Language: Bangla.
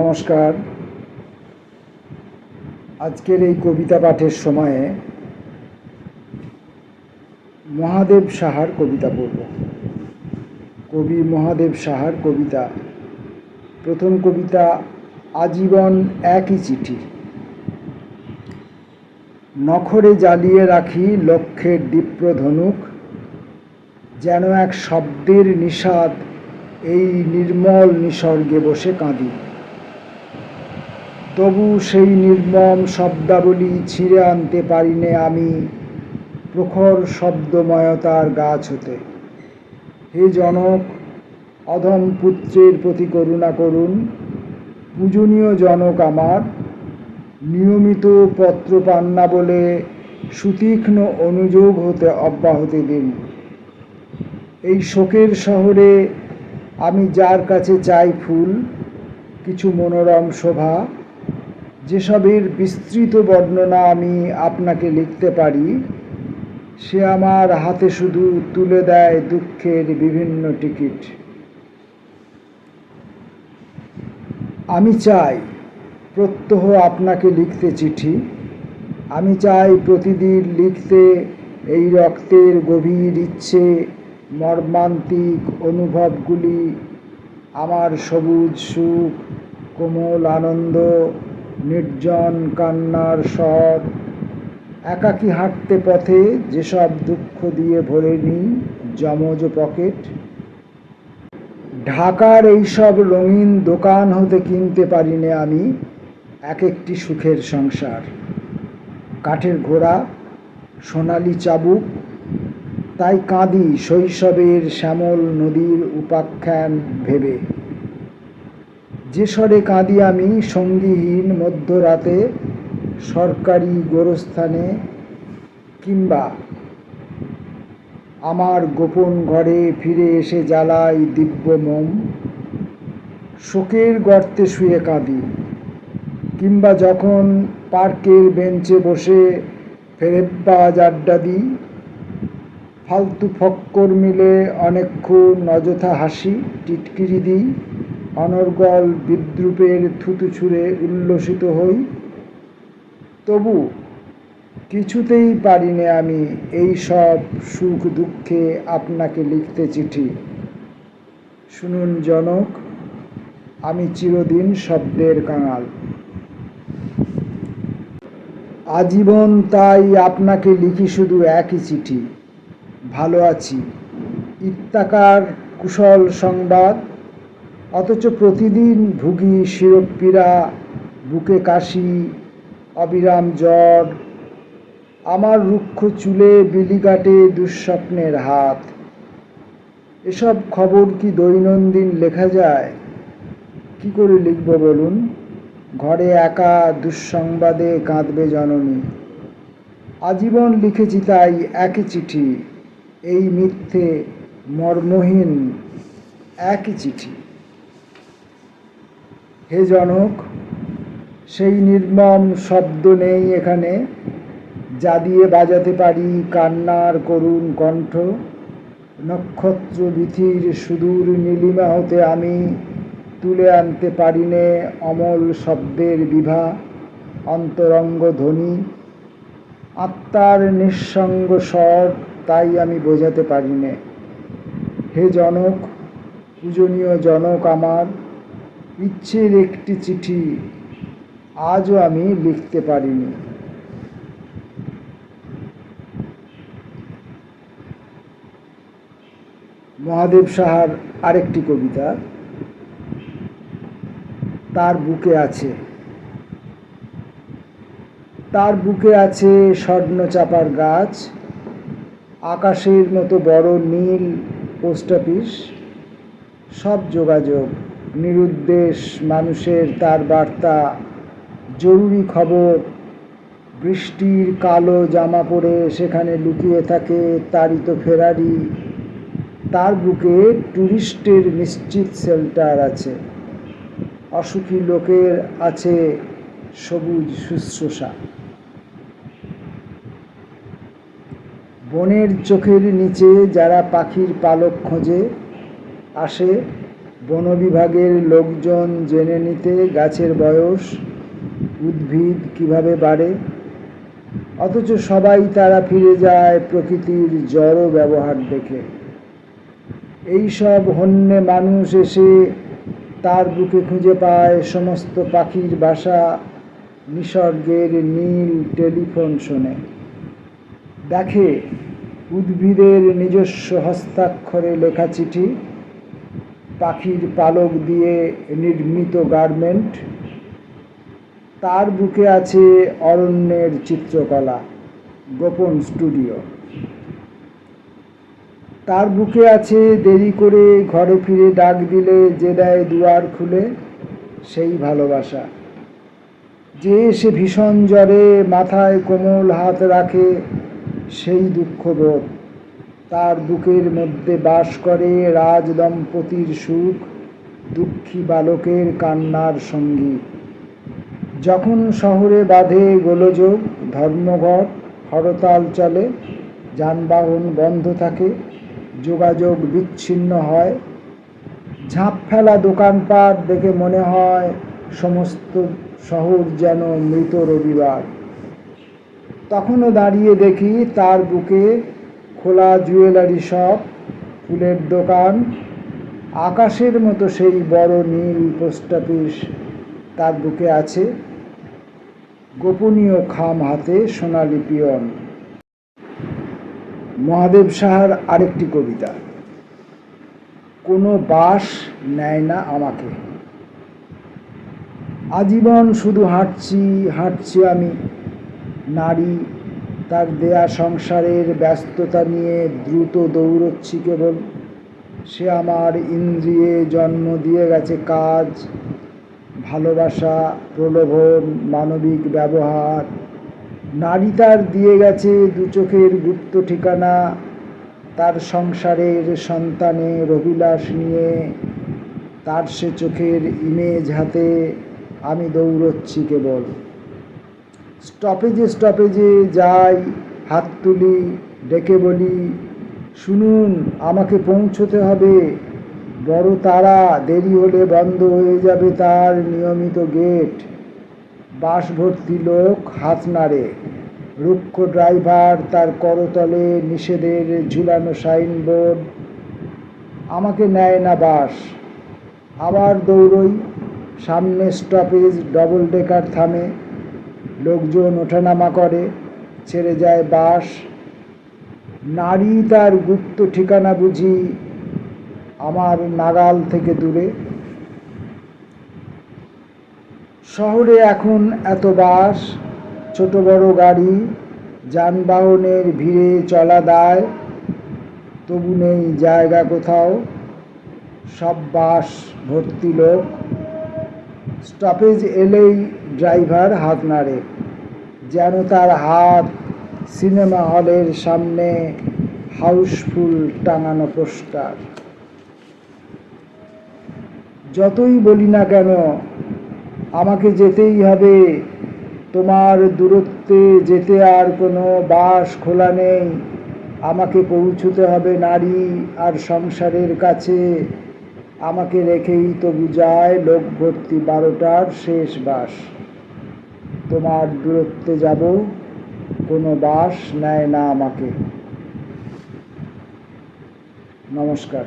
নমস্কার। আজকের এই কবিতা পাঠের সময়ে মহাদেব সাহার কবিতা পড়ব। কবি মহাদেব সাহার কবিতা। প্রথম কবিতা, আজীবন একই চিঠি। নখরে জ্বালিয়ে রাখি লক্ষ্যের দীপ্রধনুক। যেন এক শব্দের নিষাদ এই নির্মল নিসর্গে বসে কাঁদি। তবু সেই নির্মম শব্দাবলী ছিঁড়ে আনতে পারিনে আমি প্রখর শব্দময়তার গাছ হতে। হে জনক, অধম পুত্রের প্রতি করুণা করুন। পূজনীয় জনক আমার, নিয়মিত পত্র পান না বলে সুতীক্ষ্ণ অনুযোগ হতে অব্যাহতি দিন। এই শোকের শহরে আমি যার কাছে চাই ফুল, কিছু মনোরম শোভা যেসবের বিস্তৃত বর্ণনা আমি আপনাকে লিখতে পারি, সে আমার হাতে শুধু তুলে দেয় দুঃখের বিভিন্ন টিকিট। আমি চাই প্রত্যহ আপনাকে লিখতে চিঠি। আমি চাই প্রতিদিন লিখতে এই রক্তের গভীর ইচ্ছে, মর্মান্তিক অনুভবগুলি, আমার সবুজ সুখ, কোমল আনন্দ নির্জন কান্নার স্বর। একাকী হাঁটতে পথে যেসব দুঃখ দিয়ে ভরে নিই যমজ পকেট। ঢাকার এইসব রঙিন দোকান হতে কিনতে পারিনে আমি এক একটি সুখের সংসার। কাঠের ঘোড়া, সোনালি চাবুক, তাই কাঁদি শৈশবের শ্যামল নদীর উপাখ্যান ভেবে। যে স্বরে কাঁদি আমি সঙ্গীহীন মধ্যরাতে, সরকারি গোরস্থানে কিংবা আমার গোপন ঘরে ফিরে এসে জ্বালাই দিব্য মোম। শোকের গর্তে শুয়ে কাঁদি, কিংবা যখন পার্কের বেঞ্চে বসে ফেরেব্বাজ আড্ডা দিই, ফালতু ফক্কর মিলে অনেকক্ষণ অযথা হাসি, টিটকিরি দিই। অনর্গল বিদ্রুপের থুতু ছুঁড়ে উল্লসিত হই। তবু কিছুতেই পারিনে আমি এই সব সুখ দুঃখে আপনাকে লিখতে চিঠি। শুনুন জনক, আমি চিরদিন শব্দের কাঙাল। আজীবন তাই আপনাকে লিখি শুধু একই চিঠি। ভালো আছি। ইত্যাকার কুশল সংবাদ অথচ প্রতিদিন ভুগি শিরোপীড়া বুকে কাশি, অবিরাম জ্বর, আমার রুক্ষ চুলে বিলি কাটে দুঃস্বপ্নের হাত। এসব খবর কি দৈনন্দিন লেখা যায়? কি করে লিখব বলুন? ঘরে একা দুঃসংবাদে কাঁদবে জননী। আজীবন লিখেছি তাই একই চিঠি, এই মিথ্যে মর্মহীন একই চিঠি। হে জনক, সেই নির্মম শব্দ নেই এখানে, যা দিয়ে বাজাতে পারি কান্নার করুণ কণ্ঠ। নক্ষত্র বিথির সুদূর নীলিমা হতে আমি তুলে আনতে পারিনে অমল শব্দের বিভা, অন্তরঙ্গ ধ্বনি। আত্মার নিঃসঙ্গ স্বর তাই আমি বোঝাতে পারিনে। হে জনক, পূজনীয় জনক আমার ইচ্ছের একটি চিঠি আজও আমি লিখতে পারিনি। মহাদেব সাহার আরেকটি কবিতা, তার বুকে আছে। তার বুকে আছে স্বর্ণ চাপার গাছ, আকাশের মতো বড় নীল পোস্ট অফিস, সব যোগাযোগ নিরুদ্দেশ মানুষের তার বার্তা, জরুরি খবর, বৃষ্টির কালো জামা পরে সেখানে লুকিয়ে থাকে তারিত ফেরারি। তার বুকে ট্যুরিস্টের নিশ্চিত শেল্টার আছে। অসুখী লোকের আছে সবুজ শুশ্রূষা। বনের চোখের নিচে যারা পাখির পালক খোঁজে, আসে বন বিভাগের লোকজন জেনে নিতে গাছের বয়স, উদ্ভিদ কীভাবে বাড়ে? অথচ সবাই তারা ফিরে যায় প্রকৃতির জড় ব্যবহার দেখে। এইসব হন্যে মানুষ এসে তার বুকে খুঁজে পায় সমস্ত পাখির বাসা নিসর্গের নীল টেলিফোন শোনে। দেখে উদ্ভিদের নিজস্ব হস্তাক্ষরে লেখা চিঠি পাখির পালক দিয়ে নির্মিত গার্মেন্ট। তার বুকে আছে অরণ্যের চিত্রকলা, গোপন স্টুডিও। তার বুকে আছে দেরি করে ঘরে ফিরে ডাক দিলে যে দেয় দুয়ার খুলে সেই ভালোবাসা। যে সে ভীষণ জ্বরে মাথায় কোমল হাত রাখে সেই দুঃখবোধ। তার বুকের মধ্যে বাস করে রাজ দম্পতির সুখ, দুঃখী বালকের কান্নার সঙ্গী। যখন শহরে বাঁধে গোলযোগ, ধর্মঘট, হরতাল চলে, যানবাহন বন্ধ থাকে, যোগাযোগ বিচ্ছিন্ন হয়, ঝাঁপ ফেলা দোকানপাট দেখে মনে হয় সমস্ত শহর যেন মৃত রবিবার। তখনও দাঁড়িয়ে দেখি তার বুকে খোলা জুয়েলারি শপ, ফুলের দোকান, আকাশের মতো সেই বড় নীল পোস্ট অফিস তার বুকে আছে গোপনীয় খাম হাতে সোনালি পিয়ন। মহাদেব সাহার আরেকটি কবিতা, কোনো বাস নেয় না আমাকে। আজীবন শুধু হাঁটছি হাঁটছি আমি, নারী তার দেয়া সংসারের ব্যস্ততা নিয়ে দ্রুত দৌড়চ্ছি কেবল। সে আমার ইন্দ্রিয়ে জন্ম দিয়ে গেছে কাজ, ভালোবাসা, প্রলোভন, মানবিক ব্যবহার। নারী তার দিয়ে গেছে দু চোখের গুপ্ত ঠিকানা। তার সংসারের সন্তানের অভিলাষ নিয়ে তার সে চোখের ইমেজ হাতে আমি দৌড়চ্ছি কেবল। স্টপেজে স্টপেজে যাই, হাত তুলি, ডেকে বলি, শুনুন, আমাকে পৌঁছতে হবে। বড় তারা, দেরি হলে বন্ধ হয়ে যাবে তার নিয়মিত গেট। বাস ভর্তি লোক হাত নাড়ে। রুক্ষ ড্রাইভার তার করতলে নিষেধের ঝুলানো সাইনবোর্ড। আমাকে নেয় না বাস আবার দৌড়ই। সামনে স্টপেজ, ডবল ডেকার থামে। লোকজন ওঠানামা করে, ছেড়ে যায় বাস। নারী তার গুপ্ত ঠিকানা বুঝি আমার নাগাল থেকে দূরে। শহরে এখন এত বাস, ছোট বড় গাড়ি, যানবাহনের ভিড়ে চলা দায়। তবু নেই জায়গা কোথাও, সব বাস ভর্তি লোক। স্টপেজ এলেই ড্রাইভার হাত নাড়ে, যেন তার হাত সিনেমা হলের সামনে হাউসফুল টাঙানো পোস্টার। যতই বলি না কেন, আমাকে যেতেই হবে, তোমার দূরত্বে যেতে আর কোনো বাস খোলা নেই। আমাকে পৌঁছতে হবে নারী আর সংসারের কাছে। আমাকে রেখেই তবু যায় লোক ভর্তি বারোটার শেষ বাস। তোমার দূরত্বে যাব কোনো বাস নেয় না আমাকে। নমস্কার।